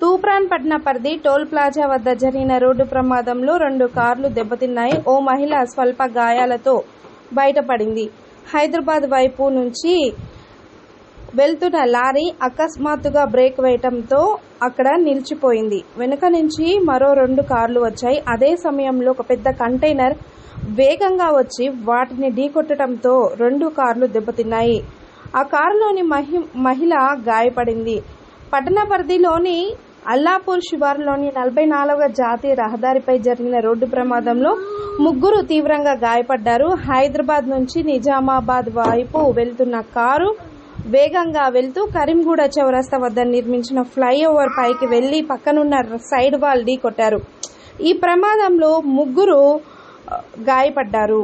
తూప్రాన్ పట్న పరిధి toll plaza వద్ద జరిగిన రోడ్డు ప్రమాదంలో రెండు కార్లు దెబ్బతిన్నాయి. ఓ మహిళ స్వల్ప గాయాలతో బయటపడింది. హైదరాబాద్ వైపు నుంచి వెళ్తున్న లారీ అకస్మాత్తుగా బ్రేక్ వేయటంతో అక్కడ నిలిచిపోయింది. వెనుక నుంచి మరో రెండు కార్లు వచ్చాయి. అదే సమయంలో ఒక పెద్ద కంటైనర్ వేగంగా వచ్చి వాటిని ఢీకొట్టడంతో రెండు కార్లు దెబ్బతిన్నాయి. ఆ కారులోని మహి మహిళ గాయపడింది. పట్టణ పరిధిలోని అల్లాపూర్ శివారులోని నలభై నాలుగవ జాతీయ రహదారిపై జరిగిన రోడ్డు ప్రమాదంలో ముగ్గురు తీవ్రంగా గాయపడ్డారు. హైదరాబాద్ నుంచి నిజామాబాద్ వైపు వెళ్తున్న కారు వేగంగా వెళ్తూ కరీంగూడ చౌరస్తా వద్ద నిర్మించిన ఫ్లైఓవర్ పైకి వెళ్ళి పక్కనున్న సైడ్ వాల్ ఢీ కొట్టారు ఈ ప్రమాదంలో ముగ్గురు గాయపడ్డారు.